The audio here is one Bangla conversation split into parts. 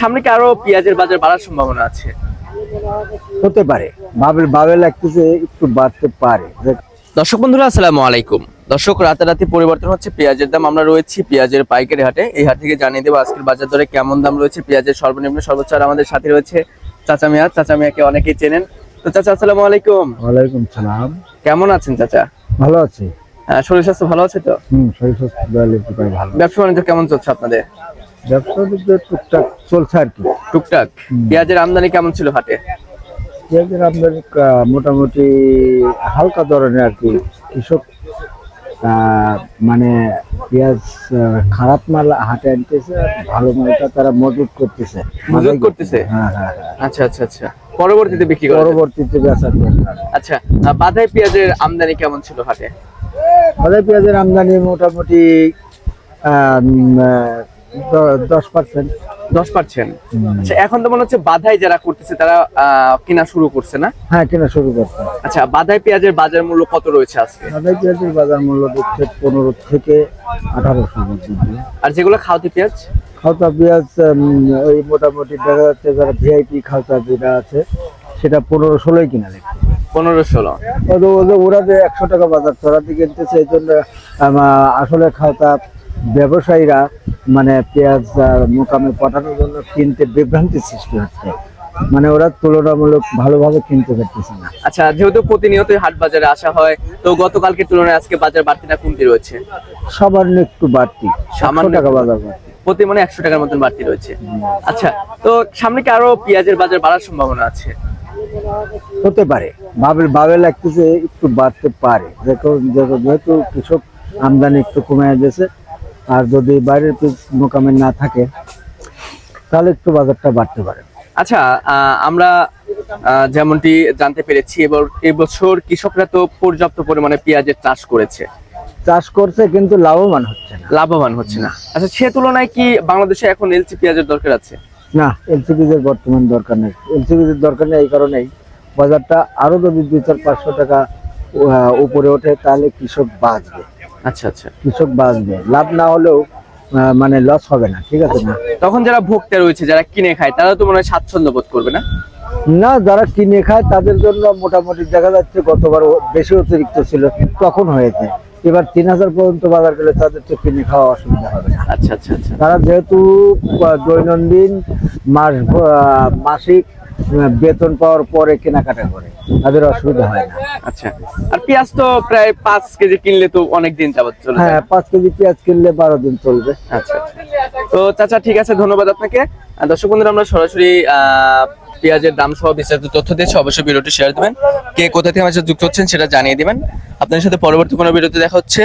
সামনে কি আরও পেঁয়াজের বাজার বাড়ার সম্ভাবনা আছে? হতে পারে। বাবে বাবে লাগতেছে একটু বাড়তে পারে। দর্শক বন্ধুরা আসসালামু আলাইকুম। দর্শক রাতারাতি পরিবর্তন হচ্ছে পেঁয়াজের দাম আমরা রয়েছি পেঁয়াজের পাইকারি হাটে। এই হাট থেকে জানিয়ে দেবো আজকের বাজার দরে কেমন দাম রয়েছে পেঁয়াজের সর্বনিম্ন সর্বোচ্চ আর আমাদের সাথে রয়েছে চাচা মিয়া। চাচা মিয়াকে অনেকেই চেনেন। তো চাচা আসসালামু আলাইকুম। ওয়ালাইকুম সালাম। কেমন আছেন চাচা? ভালো আছে। আহ, শরীর স্বাস্থ্য ভালো আছে তো? হুম শরীর স্বাস্থ্য ভালো। ব্যবসা বাণিজ্য কেমন চলছে আপনাদের? ব্যবসা বাণিজ্য টুকটাক চলছে আর কি। টুকটাক। পেঁয়াজের আমদানি কেমন ছিল হাটে? পেঁয়াজের আমদানি মোটামুটি হালকা ধরনের আর কি। কৃষক মানে পেঁয়াজ খারাপ মাল হাটে আনতেছে ভালো মালটা তারা মজুত করতেছে। মজুত করতেছে? হ্যাঁ হ্যাঁ হ্যাঁ। আচ্ছা আচ্ছা আচ্ছা। পরবর্তীতে বিক্রি করা পরবর্তীতে বেচার আচ্ছা বাধাই পেঁয়াজের আমদানি কেমন ছিল হাটে? আমাদের পেঁয়াজের আমদানি মোটামুটি আহ, দশ পার্সেন্ট দশ পার্সেন্ট আচ্ছা এখন তো মনে হচ্ছে বাধাই যারা করতেছে তারা কেনা শুরু করছে না? হ্যাঁ কেনা শুরু করতে আচ্ছা বাধাই পেঁয়াজের বাজার মূল্য কত রয়েছে আজকে? পেঁয়াজের বাজার মূল্য পনেরো থেকে আঠারোশো পর্যন্ত। আর যেগুলো খাওয়াতে পেঁয়াজ? খাওতা পেঁয়াজ ওই মোটামুটি দেখা যাচ্ছে যারা ভিআইপি খাওতা যেটা আছে সেটা পনেরো ষোলোই কিনা দেখছে পনেরো ষোলো। ওরা যে একশো টাকা বাজার চড়াতে কিনতেছে এই জন্য আসলে খাওতা ব্যবসায়ীরা মানে পেঁয়াজ মোকামে পাঠানোর জন্য কিনতে বিভ্রান্তি সৃষ্টি হচ্ছে। মানে ওরা তুলনামূলক ভালোভাবে কিনতে পারতেছে না। আচ্ছা যেহেতু প্রতিনিয়তই হাট বাজারে আসা হয় তো গতকালকে তুলনায় আজকে বাজার বাড়তি না কমতি রয়েছে? সবার নিয়ে একটু বাড়তি সামান্য সামান্য টাকা বাজার বাড়তি। প্রতি মানে একশো টাকার মতন বাড়তি রয়েছে। আচ্ছা তো সামনে কি আরও পেঁয়াজের বাজার বাড়ার সম্ভাবনা আছে? হতে পারে। বাবে বাবে লাগতেছে একটু বাড়তে পারে। যেহেতু কৃষক আমদানি একটু কমে গেছে আর যদি বাইরের পিস মোকামে না থাকে তাহলে একটু বাজারটা বাড়তে পারে। আচ্ছা আমরা যেমনটি জানতে পেরেছি এবার এবছর কৃষকরা তো পর্যাপ্ত পরিমাণে পেঁয়াজের চাষ করেছে। চাষ করছে কিন্তু লাভবান হচ্ছে না। লাভবান হচ্ছে না। আচ্ছা সে তুলনায় কি বাংলাদেশে এখন এলসি পেঁয়াজের দরকার আছে? না এলসিপিজের বর্তমান দরকার নেই। এলসিপিজের দরকার নেই এই কারণেই বাজারটা আরও যদি দুই চার পাঁচশো টাকা উপরে ওঠে তাহলে কৃষক বাঁচবে। আচ্ছা আচ্ছা। কৃষক বাঁচবে লাভ না হলেও মানে লস হবে না ঠিক আছে না? তখন যারা ভোক্তা রয়েছে যারা কিনে খায় তারা তো মনে হয় স্বাচ্ছন্দ্য বোধ করবে না? না যারা কিনে খায় তাদের জন্য মোটামুটি দেখা যাচ্ছে গতবার বেশি অতিরিক্ত ছিল তখন হয়েছে। এবার তিন হাজার পর্যন্ত বাজার গেলে তাদের তো কিনে খাওয়া অসুবিধা হবে না। আচ্ছা আচ্ছা আচ্ছা। তারা যেহেতু দৈনন্দিন মাস মাসিক বেতন পাওয়ার পরে কেনাকাটা করে। তাদের অসুবিধা হয় না। আচ্ছা। আর পেঁয়াজ তো প্রায় পাঁচ কেজি কিনলে তো অনেক দিন যাবত চলে হ্যাঁ পাঁচ কেজি পেঁয়াজ কিনলে বারো দিন চলবে। আচ্ছা আচ্ছা। তো চাচা ঠিক আছে ধন্যবাদ আপনাকে। দর্শক বন্ধুরা আমরা সরাসরি আহ, পেঁয়াজের দাম সহ বিস্তারিত তথ্য দিয়েছি। অবশ্যই ভিডিওটি শেয়ার দিবেন। কে কোথা থেকে আমার সাথে যুক্ত হচ্ছেন সেটা জানিয়ে দিবেন। আপনাদের সাথে পরবর্তী কোনো ভিডিওতে দেখা হচ্ছে।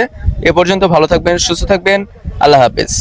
এ পর্যন্ত ভালো থাকবেন সুস্থ থাকবেন। আল্লাহ হাফেজ।